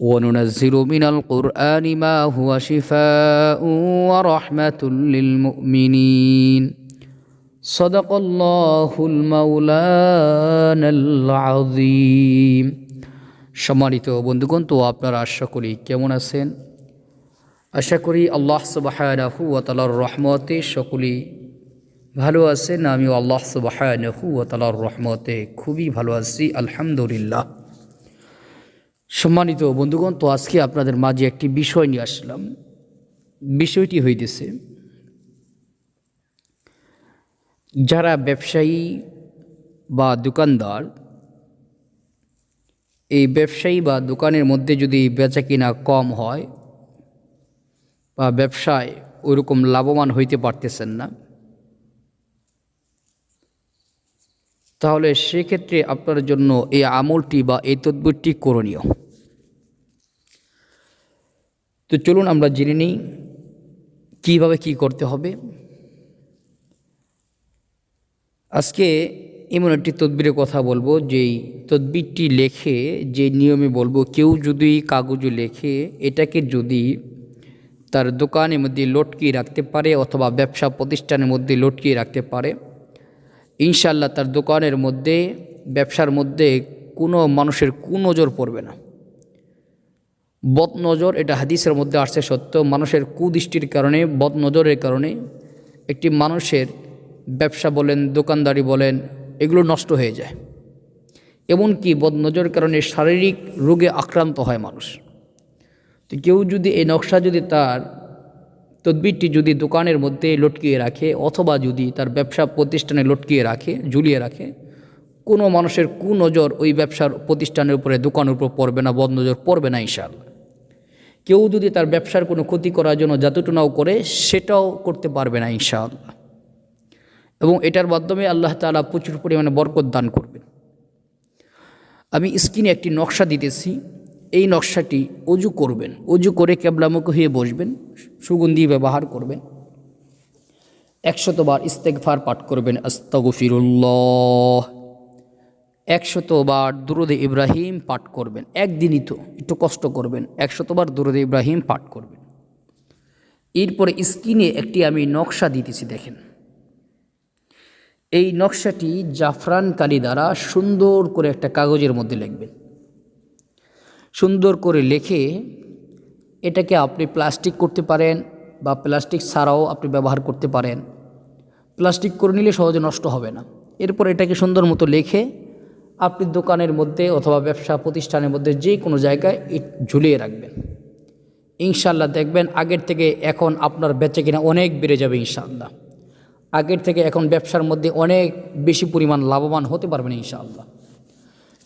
وننزل من القرآن ما هو شفاء ورحمة للمؤمنين صدق الله المولانا العظيم সম্মানিত বন্ধুগণ তো আপনারা আশা করি কেমন আছেন আশা করি আল্লাহ সুবাহানাহু ও তালার রহমতে সকলেই ভালো আছেন আমিও আল্লাহ সুবাহানাহু ও তালার রহমতে খুবই ভালো আছি আলহামদুলিল্লাহ সম্মানিত বন্ধুগণ, তো আজকে আপনাদের মাঝে একটি বিষয় নিয়ে আসলাম। বিষয়টি হইতেছে, যারা ব্যবসায়ী বা দোকানদার, এই ব্যবসায়ী বা দোকানের মধ্যে যদি বেচা কিনা কম হয় বা ব্যবসায় ওইরকম লাভবান হইতে পারতেছেন না, তাহলে সেক্ষেত্রে আপনার জন্য এই আমলটি বা এই তদ্বিরটি করণীয়। তো চলুন আমরা জেনে নিই কীভাবে কি করতে হবে। আজকে এমন একটি তদবিরের কথা বলব, যেই তদবিরটি লেখে যে নিয়মে বলব, কেউ যদি কাগজে লেখে, এটাকে যদি তার দোকানের মধ্যে লটকিয়ে রাখতে পারে অথবা ব্যবসা প্রতিষ্ঠানের মধ্যে লটকিয়ে রাখতে পারে ইনশাল্লাহ তার দোকানের মধ্যে, ব্যবসার মধ্যে কোনো মানুষের কুনজর পড়বে না। বদনজর, এটা হাদিসের মধ্যে আসছে সত্য, মানুষের কুদৃষ্টির কারণে, বদনজরের কারণে একটি মানুষের ব্যবসা বলেন, দোকানদারি বলেন, এগুলো নষ্ট হয়ে যায়। এমনকি বদনজরের কারণে শারীরিক রোগে আক্রান্ত হয় মানুষ। তো কেউ যদি এই নকশা যদি তার তদবিরটি যদি দোকানের মধ্যে লটকিয়ে রাখে, অথবা যদি তার ব্যবসা প্রতিষ্ঠানে লটকিয়ে রাখে, ঝুলিয়ে রাখে, কোনো মানুষের কুনজর ওই ব্যবসার প্রতিষ্ঠানের উপরে, দোকানের উপর পড়বে না, বদনজর পড়বে না, ইনশাআল্লাহ। কেউ যদি তার ব্যবসার কোনো ক্ষতি করার জন্য যাতটুনাও করে, সেটাও করতে পারবে না ইনশাআল্লাহ। এবং এটার মাধ্যমে আল্লাহ তালা প্রচুর পরিমাণে বরকত দান করবেন। আমি স্ক্রিনে একটি নকশা দিতেছি। এই নকশাটি অজু করবেন। অজু করে কেবলামুখ হয়ে বসবেন, সুগন্ধি ব্যবহার করবেন। একশতবার ইস্তেকফার পাঠ করবেন, আস্তগফিরুল্লাহ। একশতবার দুরুদে ইব্রাহিম পাঠ করবেন, একদিনই তো, একটু কষ্ট করবেন, একশতবার দুরুদে ইব্রাহিম পাঠ করবেন। এরপরে স্ক্রিনে একটি আমি নকশা দিতেছি, দেখেন। এই নকশাটি জাফরান কালি দ্বারা সুন্দর করে একটা কাগজের মধ্যে লিখবেন। সুন্দর করে লেখে এটাকে আপনি প্লাস্টিক করতে পারেন বা প্লাস্টিক ছাড়াও আপনি ব্যবহার করতে পারেন। প্লাস্টিক করে নিলে সহজে নষ্ট হবে না। এরপর এটাকে সুন্দর মতো লেখে আপনি দোকানের মধ্যে অথবা ব্যবসা প্রতিষ্ঠানের মধ্যে যে কোনো জায়গায় ঝুলিয়ে রাখবেন। ইনশাল্লাহ দেখবেন আগের থেকে এখন আপনার বেচে কিনা অনেক বেড়ে যাবে ইনশাআল্লাহ। আগের থেকে এখন ব্যবসার মধ্যে অনেক বেশি পরিমাণ লাভবান হতে পারবেন ইনশাআল্লাহ।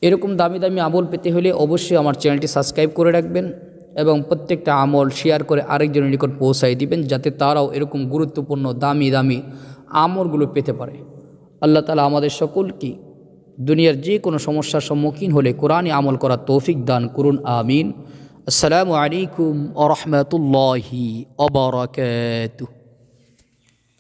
এরকম দামি দামি আমল পেতে হলে অবশ্যই আমার চ্যানেলটি সাবস্ক্রাইব করে রাখবেন এবং প্রত্যেকটা আমল শেয়ার করে আরেকজনের নিকট পৌঁছাই দিবেন যাতে তারাও এরকম গুরুত্বপূর্ণ দামি দামি আমলগুলো পেতে পারে। আল্লাহ তালা আমাদের সকলকে দুনিয়ার যে কোনো সমস্যার সম্মুখীন হলে কোরআনে আমল করার তৌফিক দান করুন, আমিন। আসসালামু আলাইকুম আ রহমতুল্লাহি অবরাকাতুহ